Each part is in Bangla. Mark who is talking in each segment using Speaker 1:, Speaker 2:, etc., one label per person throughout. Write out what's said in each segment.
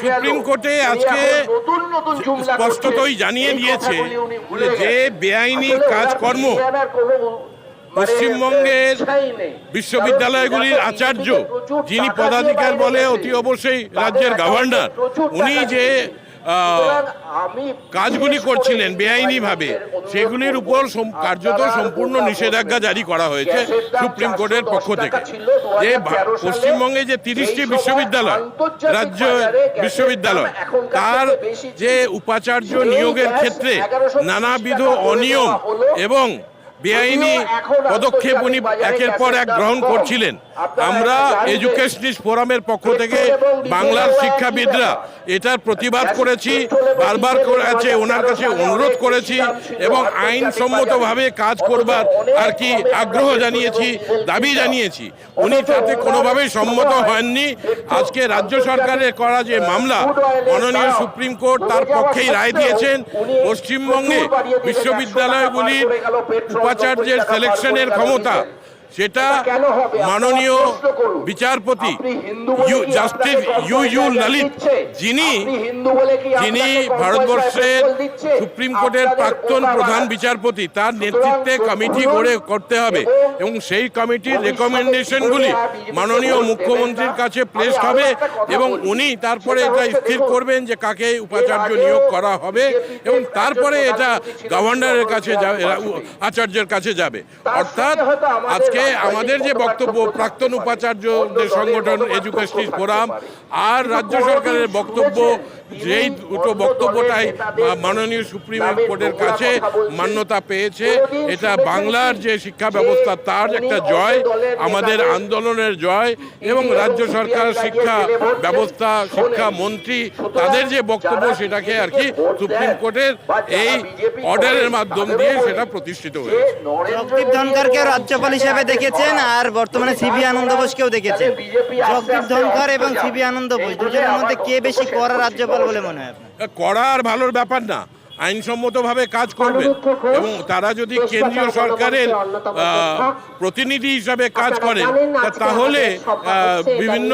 Speaker 1: সুপ্রিম কোর্টে আজকে স্পষ্টতই জানিয়ে দিয়েছে যে বেআইনি কাজকর্ম পশ্চিমবঙ্গের বিশ্ববিদ্যালয়গুলির আচার্য যিনি পদাধিকার বলে অতি অবশ্যই রাজ্যের গভর্নর উনি যে কাজগুলি করছিলেন বেআইনিভাবে। সেগুলির উপর কার্যত সম্পূর্ণ নিষেধাজ্ঞা জারি করা হয়েছে সুপ্রিম কোর্টের পক্ষ থেকে। যে পশ্চিমবঙ্গে যে তিরিশটি বিশ্ববিদ্যালয় রাজ্য বিশ্ববিদ্যালয় তার যে উপাচার্য নিয়োগের ক্ষেত্রে নানাবিধ অনিয়ম এবং বেআইনি পদক্ষেপ উনি একের পর এক গ্রহণ করছিলেন। আমরা এডুকেশনিস্ট ফোরামের পক্ষ থেকে বাংলার শিক্ষাবিদরা এটার প্রতিবাদ করেছি বারবার করেছে ওনার কাছে অনুরোধ করেছি এবং আইনসম্মতভাবে কাজ করবার আর কি আগ্রহ জানিয়েছি দাবি জানিয়েছি। উনি তাতে কোনোভাবেই সম্মত হননি। আজকে রাজ্য সরকারের করা যে মামলা মাননীয় সুপ্রিম কোর্ট তার পক্ষেই রায় দিয়েছেন। পশ্চিমবঙ্গে বিশ্ববিদ্যালয়গুলির উপাচার্যের সিলেকশনের ক্ষমতা সেটা মাননীয় বিচারপতি U justice U U Lalit যিনি যিনি ভারতবর্ষের সুপ্রিম কোর্টের প্রাক্তন প্রধান বিচারপতি তার নেতৃত্বে কমিটি গড়ে করতে হবে এবং সেই কমিটির রেকমেন্ডেশনগুলি মাননীয় মুখ্যমন্ত্রীর কাছে প্লেস হবে এবং উনি তারপরে এটা স্থির করবেন যে কাকে উপাচার্য নিয়োগ করা হবে এবং তারপরে এটা গভর্নরের কাছে যাবে আচার্যের কাছে যাবে। অর্থাৎ আজকে আমাদের যে বক্তব্য, প্রাক্তন উপাচার্যদের সংগঠন এডুকেশনিস্ট ফোরাম আর রাজ্য সরকারের বক্তব্য, যেই দুটো বক্তব্যটাই মাননীয় সুপ্রিম কোর্টের কাছে মান্যতা পেয়েছে, এটা বাংলার যে শিক্ষা ব্যবস্থা, তার একটা জয়, আমাদের আন্দোলনের জয় এবং রাজ্য সরকার, শিক্ষা ব্যবস্থা, শিক্ষা মন্ত্রী, তাদের যে বক্তব্য সেটাকে আর কি সুপ্রিম কোর্টের এই অর্ডারের মাধ্যম দিয়ে সেটা প্রতিষ্ঠিত হয়েছে।
Speaker 2: রাজ্যপাল হিসেবে দেখেছেন আর বর্তমানে সিবি আনন্দ বোসকেও দেখেছেন? জগদীপ ধনখড় এবং সিবি আনন্দ বোস দুজনের মধ্যে কে বেশি কড়া রাজ্যপাল বলে মনে হয় আপনার?
Speaker 1: আর ভালোর ব্যাপার না। আইনসম্মতভাবে কাজ করবে এবং তারা যদি কেন্দ্রীয় সরকারের প্রতিনিধি হিসাবে কাজ করেন তা তাহলে বিভিন্ন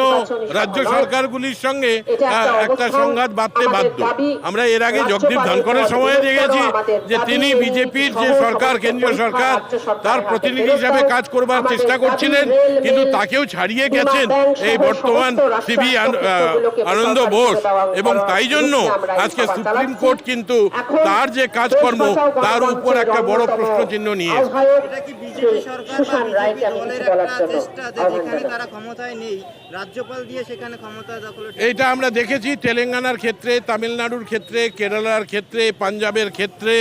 Speaker 1: রাজ্য সরকারগুলির সঙ্গে একটা সংঘাত বাঁধতে বাধ্য। আমরা এর আগে জগদীপ ধনকরের সময়ে দেখেছি যে তিনি বিজেপির যে সরকার কেন্দ্রীয় সরকার তার প্রতিনিধি হিসাবে কাজ করবার চেষ্টা করছিলেন কিন্তু তাকেও ছাড়িয়ে গেছেন এই বর্তমান সিবি আনন্দ বোস। এবং তাই জন্য আজকে সুপ্রিম কোর্ট কিন্তু তার যে কাজকর্ম তার উপর একটা বড় প্রশ্ন চিহ্ন নিয়ে
Speaker 2: এটা কি বিজেপি সরকার বা বিজেপি দলের একটা চেষ্টা যে যেখানে তারা ক্ষমতায় নেই রাজ্যপাল দিয়ে সেখানে ক্ষমতা দখলের
Speaker 1: এইটা আমরা দেখেছি তেলেঙ্গানার ক্ষেত্রে তামিলনাড়ুর ক্ষেত্রে কেরালার ক্ষেত্রে পাঞ্জাবের ক্ষেত্রে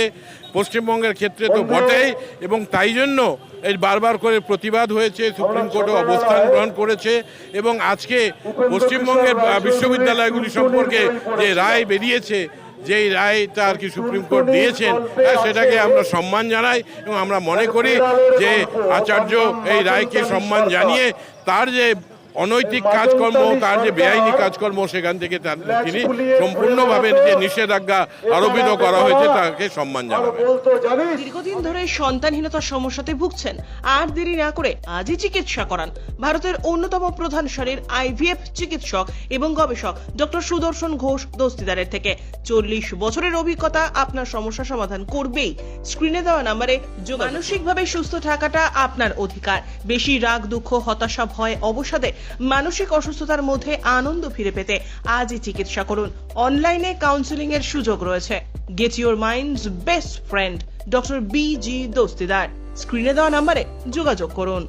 Speaker 1: পশ্চিমবঙ্গের ক্ষেত্রে তো বটেই এবং তাই জন্য এই বারবার করে প্রতিবাদ হয়েছে সুপ্রিম কোর্টে অবস্থান গ্রহণ করেছে এবং আজকে পশ্চিমবঙ্গের বিশ্ববিদ্যালয়গুলি সম্পর্কে যে রায় বেরিয়েছে যেই রায়টা আর কি সুপ্রিম কোর্ট দিয়েছেন হ্যাঁ, সেটাকে আমরা সম্মান জানাই এবং আমরা মনে করি যে আচার্য এই রায়কে সম্মান জানিয়ে তার যে অনৈতিক কাজকর্ম তার যে বেআইনি কাজকর্ম সেখান থেকে তার তিনি সম্পূর্ণভাবে যে নিষেধাজ্ঞা আরোপিত করা হয়েছে তাকে সম্মান জানাবেন।
Speaker 3: দীর্ঘদিন ধরে সন্তানহীনতার সমস্যাতে ভুগছেন আর দেরি না করে আজই চিকিৎসা করান। ভারতের অন্যতম প্রধান সারির আইভিএফ চিকিৎসক এবং গবেষক ডক্টর সুদর্শন ঘোষ দস্তিদারের থেকে। চল্লিশ বছরের অভিজ্ঞতা আপনার সমস্যা সমাধান করবেই। স্ক্রিনে দেওয়া নাম্বারে যোগাযোগ মানসিকভাবে সুস্থ থাকাটা আপনার অধিকার। বেশি রাগ দুঃখ হতাশা ভয় অবসাদে মানসিক অসুস্থতার মধ্যে আনন্দ ফিরে পেতে আজই চিকিৎসা করুন। অনলাইনে কাউন্সেলিং এর সুযোগ রয়েছে। Get your mind's best friend doctor B G Dastidar স্ক্রিনে দেওয়া নাম্বারে যোগাযোগ করুন।